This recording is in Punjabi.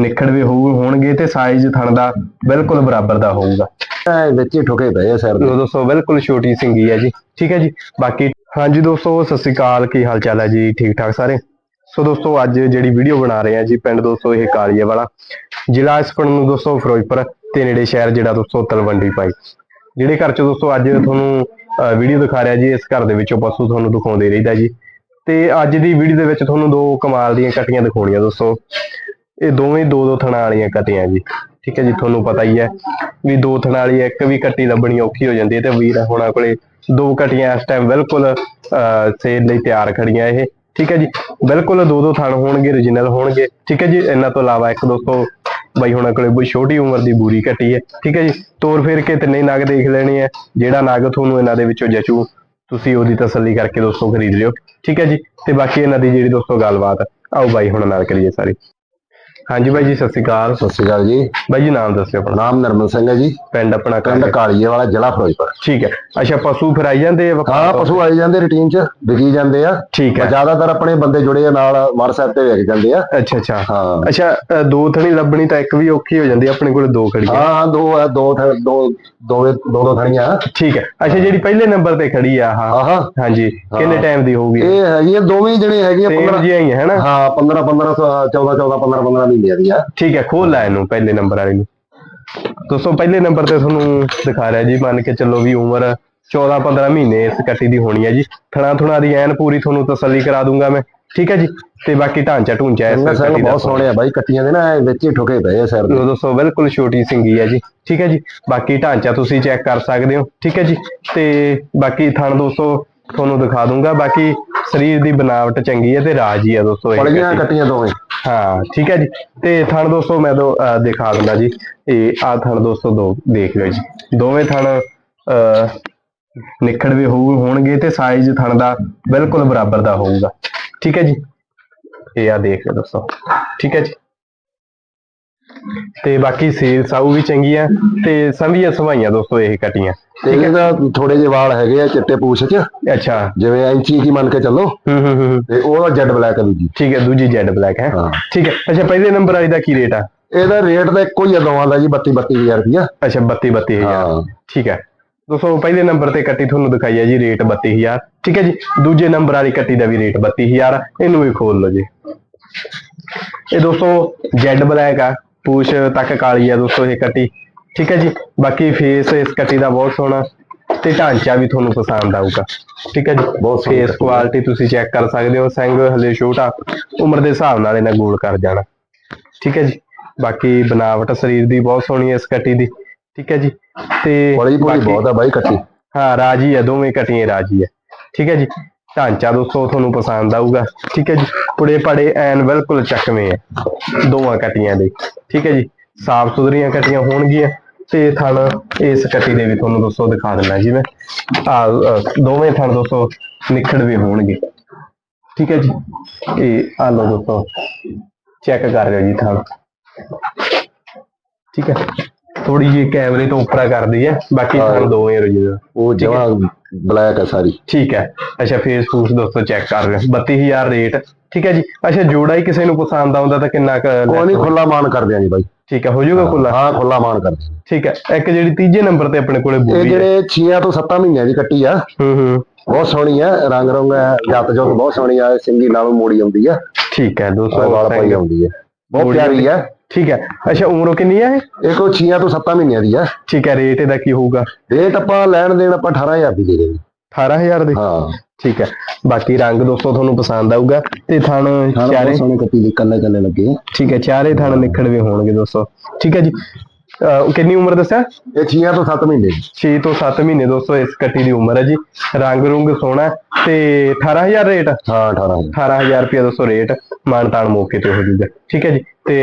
ਨਿਖੜਵੇ ਹੋਊ ਹੋਣਗੇ ਤੇ ਸਾਈਜ਼ ਥਣ ਦਾ ਬਿਲਕੁਲ ਬਰਾਬਰ ਦਾ ਹੋਊਗਾ। ਇਹ ਵਿੱਚ ਹੀ ਠੁਕੇ ਪਏ ਆ ਸਿਰ ਦੇ। ਲੋ ਦੋਸਤੋ ਬਿਲਕੁਲ ਛੋਟੀ ਸਿੰਗੀ ਹੈ ਜੀ। ਠੀਕ ਹੈ ਜੀ ਬਾਕੀ ਹਾਂਜੀ ਦੋਸਤੋ ਸਤਿ ਸ੍ਰੀ ਅਕਾਲ ਕੀ ਹਾਲ ਚਾਲ ਹੈ ਜੀ? ਠੀਕ ਠਾਕ ਸਾਰੇ? ਸੋ ਦੋਸਤੋ ਅੱਜ ਜਿਹੜੀ ਵੀਡੀਓ ਬਣਾ ਰਹੇ ਆ ਜੀ ਪਿੰਡ ਦੋਸਤੋ ਇਹ ਕਾਲੀਏ ਵਾਲਾ। ਜ਼ਿਲ੍ਹਾ ਇਸ ਪਿੰਡ ਨੂੰ ਦੋਸਤੋ ਫਿਰੋਜ਼ਪੁਰ ਤੇ ਨੇੜੇ ਸ਼ਹਿਰ ਜਿਹੜਾ ਦੋਸਤੋ ਤਲਵੰਡੀ ਪਾਈ। ਜਿਹੜੇ ਘਰ ਚ ਦੋਸਤੋ ਅੱਜ ਤੁਹਾਨੂੰ ਵੀਡੀਓ ਦਿਖਾ ਰਿਹਾ ਜੀ ਇਸ ਘਰ ਦੇ ਵਿੱਚੋਂ ਪਸ਼ੂ ਤੁਹਾਨੂੰ ਦਿਖਾਉਂਦੇ ਰਹਿੰਦਾ ਜੀ। ਤੇ ਅੱਜ ਦੀ ਵੀਡੀਓ ਦੇ ਵਿੱਚ ਤੁਹਾਨੂੰ ਦੋ ਕਮਾਲ ਦੀਆਂ ਕਟੀਆਂ ਦਿਖਾਉਣੀਆਂ ਦੋਸਤੋ। ਇਹ ਦੋਵੇਂ ਦੋ ਦੋ ਥਣਾ ਵਾਲੀਆਂ ਕਟੀਆਂ ਜੀ। ਠੀਕ ਹੈ ਜੀ, ਤੁਹਾਨੂੰ ਪਤਾ ਹੀ ਹੈ ਵੀ ਦੋ ਥਣਾ ਵਾਲੀ ਇੱਕ ਵੀ ਕੱਟੀ ਲੱਭਣੀ ਔਖੀ ਹੋ ਜਾਂਦੀ ਹੈ ਤੇ ਵੀਰ ਹੋਣਾ ਕੋਲੇ ਦੋ ਕਟੀਆਂ ਇਸ ਟਾਈਮ ਬਿਲਕੁਲ ਸੇਲ ਲਈ ਤਿਆਰ ਖੜੀਆਂ ਇਹ। ਠੀਕ ਹੈ ਜੀ, ਬਿਲਕੁਲ ਦੋ ਦੋ ਥਣ ਹੋਣਗੇ origignal ਹੋਣਗੇ। ਠੀਕ ਹੈ ਜੀ, ਇਹਨਾਂ ਤੋਂ ਇਲਾਵਾ ਇੱਕ ਦੋਸਤੋ ਬਾਈ ਹੁਣਾਂ ਕੋਲੇ ਕੋਈ ਛੋਟੀ ਉਮਰ ਦੀ ਬੂਰੀ ਕੱਟੀ ਹੈ। ਠੀਕ ਹੈ ਜੀ, ਤੋਰ ਫੇਰ ਕੇ ਤਿੰਨੇ ਨਗ ਦੇਖ ਲੈਣੇ ਆ। ਜਿਹੜਾ ਨਗ ਤੁਹਾਨੂੰ ਇਹਨਾਂ ਦੇ ਵਿੱਚੋਂ ਜਚੂ, ਤੁਸੀਂ ਉਹਦੀ ਤਸੱਲੀ ਕਰਕੇ ਦੋਸਤੋ ਖਰੀਦ ਲਿਓ। ਠੀਕ ਹੈ ਜੀ, ਤੇ ਬਾਕੀ ਇਹਨਾਂ ਦੀ ਜਿਹੜੀ ਦੋਸਤੋ ਗੱਲਬਾਤ, ਆਓ ਬਾਈ ਹੁਣ ਨਾਲ ਕਰੀਏ ਸਾਰੀ। ਹਾਂਜੀ ਬਾਈ ਜੀ ਸਤਿ ਸ਼੍ਰੀ ਅਕਾਲ। ਸਤਿ ਸ਼੍ਰੀ ਅਕਾਲ ਜੀ। ਬਾਈ ਜੀ ਨਾਮ ਦੱਸਿਓ ਆਪਣਾ। ਨਾਮ ਨਰਮਲ ਸਿੰਘ ਹੈ ਜੀ। ਪਿੰਡ ਆਪਣਾ ਪਿੰਡ ਕਾਲੇ ਕਾਲੀਏ ਵਾਲਾ ਜ਼ਿਲ੍ਹਾ ਫਿਰੋਜ਼ਪੁਰ। ਠੀਕ ਹੈ। ਅੱਛਾ ਪਸ਼ੂ ਫਿਰ ਆਈ ਜਾਂਦੇ ਆ ਹਾਂ? ਪਸ਼ੂ ਆਈ ਜਾਂਦੇ ਰੂਟੀਨ ਚ ਵਿਕੀ ਜਾਂਦੇ ਆ। ਠੀਕ ਹੈ। ਜ਼ਿਆਦਾਤਰ ਆਪਣੇ ਬੰਦੇ ਜੁੜੇ ਆ ਨਾਲ WhatsApp ਤੇ ਵਿਕ ਜਾਂਦੇ ਆ। ਅੱਛਾ ਅੱਛਾ। ਹਾਂ। ਅੱਛਾ ਅ, ਦੋ ਥਣੀ ਲੱਭਣੀ ਤਾਂ ਇੱਕ ਵੀ ਔਖੀ ਹੋ ਜਾਂਦੀ ਆਪਣੇ ਕੋਲ ਦੋ ਖੜੀਆਂ। ਹਾਂ ਹਾਂ ਦੋ ਆ ਦੋ ਦੋ ਦੋਵੇਂ ਦੋ ਦੋ ਥਣੀਆਂ। ਠੀਕ ਹੈ। ਅੱਛਾ ਜਿਹੜੀ ਪਹਿਲੇ ਨੰਬਰ ਤੇ ਖੜੀ ਆ ਆਹ ਆਹਾ। ਹਾਂਜੀ ਕਿੰਨੇ ਟਾਈਮ ਦੀ ਹੋਊਗੀ? ਇਹ ਹੈਗੀਆਂ ਦੋਵੇਂ ਜਿਹੜੇ ਹੈਗੀਆਂ ਸੇਮ 15 ਜਿਹੀਆਂ ਹੀ ਹੈ ਹਨਾ ਹਾਂ 15 15 14 14 15 15 ਮਹੀਨਿਆਂ ਦੀਆਂ ਠੀਕ ਹੈ ਖੋਲ ਲੈ ਇਹਨੂੰ ਪਹਿਲੇ ਨੰਬਰ ਵਾਲੀ ਨੂੰ। ਦੋਸਤੋ ਪਹਿਲੇ ਨੰਬਰ ਤੇ ਤੁਹਾਨੂੰ ਦਿਖਾ ਰਿਹਾ ਜੀ ਮੰਨ ਕੇ ਚੱਲੋ ਵੀ ਉਮਰ 14 15 ਮਹੀਨੇ ਇਸ ਕੱਟੀ ਦੀ ਹੋਣੀ ਹੈ ਜੀ। ਥਣਾ ਥੁਣਾ ਦੀ ਐਨ ਪੂਰੀ ਤੁਹਾਨੂੰ ਤਸੱਲੀ ਕਰਾ ਦੂੰਗਾ ਮੈਂ। ਠੀਕ ਹੈ ਜੀ? ਤੇ ਬਾਕੀ ਢਾਂਚਾ ਢੂੰਚਾ ਇਸ ਕੱਟੀ ਦਾ ਬਹੁਤ ਸੋਹਣੇ ਆ ਬਾਈ ਕੱਟੀਆਂ ਦੇ ਨਾ ਵਿੱਚ ਹੀ ਠੁਕੇ ਪਏ ਆ ਸਿਰ ਦੇ। ਦੋਸਤੋ ਬਿਲਕੁਲ ਛੋਟੀ ਸਿੰਗੀ ਹੈ ਜੀ। ਠੀਕ ਹੈ ਜੀ? ਬਾਕੀ ਢਾਂਚਾ ਤੁਸੀਂ ਚੈੱਕ ਕਰ ਸਕਦੇ ਹੋ। ਠੀਕ ਹੈ ਜੀ? ਤੇ ਬਾਕੀ ਥਣ ਦੋਸਤੋ ਤੁਹਾਨੂੰ ਦਿਖਾ ਦੂੰਗਾ। ਬਾਕੀ ਸਰੀਰ ਦੀ ਬਣਾਵਟ ਚੰਗੀ ਹੈ ਤੇ ਰਾਜੀ ਹੈ ਦੋਸਤੋ ਇਹ ਪੜੀਆਂ। ਕੱਟੀਆਂ ਦੋਵੇਂ। ਹਾਂ, ਠੀਕ ਹੈ ਜੀ। ਤੇ ਥਣ ਦੋਸਤੋ, ਮੈਂ ਦੋ, ਅਹ, ਦਿਖਾ ਦਿੰਦਾ ਜੀ। ਇਹ ਆ ਥਣ ਦੋਸਤੋ, ਦੋ, ਦੇਖ ਲਓ ਜੀ। ਦੋਵੇਂ ਥਣ, ਅਹ ਨਿਖੜਵੇ ਹੋਊ, ਹੋਣਗੇ ਤੇ ਸਾਈਜ਼ ਥਣ ਦਾ ਬਿਲਕੁਲ ਬਰਾਬਰ ਦਾ ਹੋਊਗਾ। ਠੀਕ ਹੈ ਜੀ? ਇਹ ਆ ਦੇਖ ਲਓ ਦੋਸਤੋ। ਠੀਕ ਹੈ ਜੀ? ਤੇ ਬਾਕੀ ਸੇਲ ਸਾਊ ਵੀ ਚੰਗੀ ਆ ਤੇ ਸੰਭੀਆਂ ਸਵਾਈਆਂ ਦੋਸਤੋ ਇਹ ਕਟੀਆਂ। ਤੇ ਇਹਦਾ ਥੋੜੇ ਜਿਹੇ ਵਾਲ ਹੈਗੇ ਆ ਚਿੱਟੇ ਪੂਛ ਚ। ਅੱਛਾ। ਜਿਵੇਂ ਐਂਚੀ ਕੀ ਮੰਨ ਕੇ ਚੱਲੋ। ਹੂੰ ਹੂੰ। ਤੇ ਉਹਦਾ ਜੈਡ ਬਲੈਕ ਹੈ ਦੂਜੀ। ਠੀਕ ਹੈ ਦੂਜੀ ਜੈਡ ਬਲੈਕ ਹੈ। ਹਾਂ। ਠੀਕ ਹੈ। ਅੱਛਾ ਪਹਿਲੇ ਨੰਬਰ ਵਾਲੀ ਦਾ ਕੀ ਰੇਟ ਆ? ਇਹਦਾ ਰੇਟ ਤਾਂ ਇੱਕੋ ਹੀ ਆ ਦੋਵਾਂ ਦਾ ਜੀ 32 32000 ਰੁਪਇਆ ਅੱਛਾ 32 32000 ਹਾਂ। ਠੀਕ ਹੈ। ਦੋਸਤੋ ਪਹਿਲੇ ਨੰਬਰ ਤੇ ਕੱਟੀ ਤੁਹਾਨੂੰ ਦਿਖਾਈ ਹੈ ਜੀ ਰੇਟ 32000 ਠੀਕ ਹੈ ਜੀ। ਦੂਜੇ ਨੰਬਰ ਵਾਲੀ ਕੱਟੀ ਦਾ ਵੀ ਰੇਟ 32000 ਆ। ਇਹਨੂੰ ਵੀ ਖੋਲ ਲਓ ਜੀ। ਇਹ ਦੋਸਤੋ ਜੈਡ ਬਲੈਕ ਆ। ਪੂਛ ਤੱਕ ਕਾਲੀ ਆ ਦੋਸਤੋ ਇਹ ਕੱਟੀ। ਠੀਕ ਹੈ ਜੀ ਬਾਕੀ ਫੇਸ ਇਸ ਕੱਟੀ ਦਾ ਬਹੁਤ ਸੋਹਣਾ ਤੇ ਢਾਂਚਾ ਵੀ ਤੁਹਾਨੂੰ ਪਸੰਦ ਆਊਗਾ। ਠੀਕ ਹੈ ਜੀ ਬਹੁਤ ਫੇਸ। ਕੁਆਲਿਟੀ ਤੁਸੀਂ ਚੈੱਕ ਕਰ ਸਕਦੇ ਹੋ ਸਿੰਘ ਹਲੇ ਛੋਟਾ ਉਮਰ ਦੇ ਹਿਸਾਬ ਨਾਲ ਇਹਨਾਂ ਗੋਲ ਕਰ ਜਾਣਾ। ਠੀਕ ਹੈ ਜੀ ਬਾਕੀ ਬਣਾਵਟ ਸਰੀਰ ਦੀ ਬਹੁਤ ਸੋਹਣੀ ਹੈ ਇਸ ਕੱਟੀ ਦੀ। ਠੀਕ ਹੈ ਜੀ ਤੇ ਬੜੀ ਬਹੁਤ ਆ ਬਾਈ ਕੱਟੀ। ਹਾਂ ਰਾਜੀ ਹੈ ਦੋਵੇਂ ਕਟੀਆਂ ਰਾਜੀ ਹੈ ਠੀਕ ਹੈ ਜੀ ਢਾਂਚਾ ਦੋਸਤੋ ਤੁਹਾਨੂੰ ਪਸੰਦ ਆਊਗਾ। ਠੀਕ ਹੈ ਜੀ? ਪੁੜੇ ਪੜੇ ਐਨ ਬਿਲਕੁਲ ਚੱਕਵੇਂ ਹੈ ਦੋਵਾਂ ਕਟੀਆਂ ਦੇ। ਠੀਕ ਹੈ ਜੀ? ਸਾਫ਼ ਸੁਥਰੀਆਂ ਕਟੀਆਂ ਹੋਣਗੀਆਂ ਤੇ ਥਣ ਇਸ ਕਟੀ ਦੇ ਵੀ ਤੁਹਾਨੂੰ ਦੋਸਤੋ ਦਿਖਾ ਦਿੰਦਾ ਜੀ ਮੈਂ। ਆ ਦੋਵੇਂ ਥਣ ਦੋਸਤੋ ਨਿਖੜ ਵੀ ਹੋਣਗੇ। ਠੀਕ ਹੈ ਜੀ? ਇਹ ਆ ਲਓ ਦੋਸਤੋ ਚੈੱਕ ਕਰ ਲਿਓ ਜੀ ਥਣ। ਠੀਕ ਹੈ? ਥੋੜੀ ਜਿਹੀ ਕੈਮਰੇ ਤੋਂ ਉੱਪਰ ਕਰਦੀ ਹੈ ਬਾਕੀ ਥਣ ਦੋਵੇਂ original ਉਹ ਜਮਾ ਬਲੈਕ ਹੈ ਸਾਰੀ। ਠੀਕ ਹੈ। ਅੱਛਾ ਫੇਸਬੁੱਕ ਦੋਸਤੋ ਚੈੱਕ ਕਰ ਲਿਓ। 32000 ਰੇਟ ਠੀਕ ਹੈ ਜੀ। ਅੱਛਾ ਜੋੜਾ ਹੀ ਕਿਸੇ ਨੂੰ ਪਸੰਦ ਆਉਂਦਾ ਤਾਂ ਕਿੰਨਾ ਕੁ ਕੋਈ ਨਹੀਂ ਖੁੱਲਾ ਮਾਨ ਕਰਦੇ ਆ ਜੀ ਬਾਈ। ਠੀਕ ਹੈ ਹੋ ਜਾਊਗਾ ਖੁੱਲਾ ਹਾਂ ਖੁੱਲਾ ਮਾਨ ਕਰਦੇ ਆ। ਠੀਕ ਹੈ। ਇੱਕ ਜਿਹੜੀ ਤੀਜੇ ਨੰਬਰ ਤੇ ਆਪਣੇ ਕੋਲੇ ਇਹ ਬੂਰੀ ਹੈ। ਜਿਹੜੇ 6 ਤੋਂ 7 ਮਹੀਨਿਆਂ ਦੀ ਕੱਟੀ ਆ। ਹੂੰ ਹੂੰ। ਬਹੁਤ ਸੋਹਣੀ ਆ। ਰੰਗ ਰੰਗ ਹੈ ਜੱਤ ਜੋਤ ਬਹੁਤ ਸੋਹਣੀ ਆ। ਸਿੰਗੀ ਨਾਲੋਂ ਮੋੜੀ ਆਉਂਦੀ ਆ। ਠੀਕ ਹੈ ਦੋਸਤੋ ਵਾਲ ਪਾਈ ਆਉਂਦੀ ਆ। ਬਹੁਤ ਪਿਆਰੀ ਆ। ਠੀਕ ਹੈ। ਅੱਛਾ ਉਮਰੋਂ ਕਿੰਨੀ ਹੈ ਇਹ? ਇਹ ਕੋਈ 6 ਤੋਂ 7 ਮਹੀਨਿਆਂ ਦੀ ਆ। ਠੀਕ ਹੈ ਰੇਟ ਇਹਦਾ ਕੀ ਹੋਊਗਾ? ਰੇਟ ਆਪਾਂ ਲੈਣ ਦੇਣ ਆਪਾਂ 18000 ਦੀ ਦੇ ਦੇਣੀ। 18000 ਦੇ? ਹਾਂ। ਠੀਕ ਹੈ। ਬਾਕੀ ਰੰਗ ਦੋਸਤੋ ਤੁਹਾਨੂੰ ਪਸੰਦ ਆਊਗਾ ਤੇ ਥਣ ਚਾਰੇ ਸੋਹਣੇ ਕੱਟੀ ਦੇ ਕੱਲੇ ਕੱਲੇ ਲੱਗੇ। ਠੀਕ ਹੈ ਚਾਰੇ ਥਣ ਨਿਖੜਵੇਂ ਹੋਣਗੇ ਦੋਸਤੋ। ਠੀਕ ਹੈ ਜੀ। ਕਿੰਨੀ ਉਮਰ ਦੱਸਿਆ? ਇਹ 6 ਤੋਂ 7 ਮਹੀਨੇ ਦੀ। 6 ਤੋਂ 7 ਮਹੀਨੇ ਦੋਸਤੋ ਇਸ ਕੱਟੀ ਦੀ ਉਮਰ ਹੈ ਜੀ। ਰੰਗ ਰੁੰਗ ਸੋਹਣਾ ਤੇ 18000 ਰੇਟ? ਹਾਂ 18000 18000 ਰੁਪਏ ਦੋਸਤੋ ਰੇਟ। ਮਾਨਤਾਨ ਮੌਕੇ ਤੇ ਹੋ ਜੂਗਾ ਠੀਕ ਹੈ ਜੀ। ਤੇ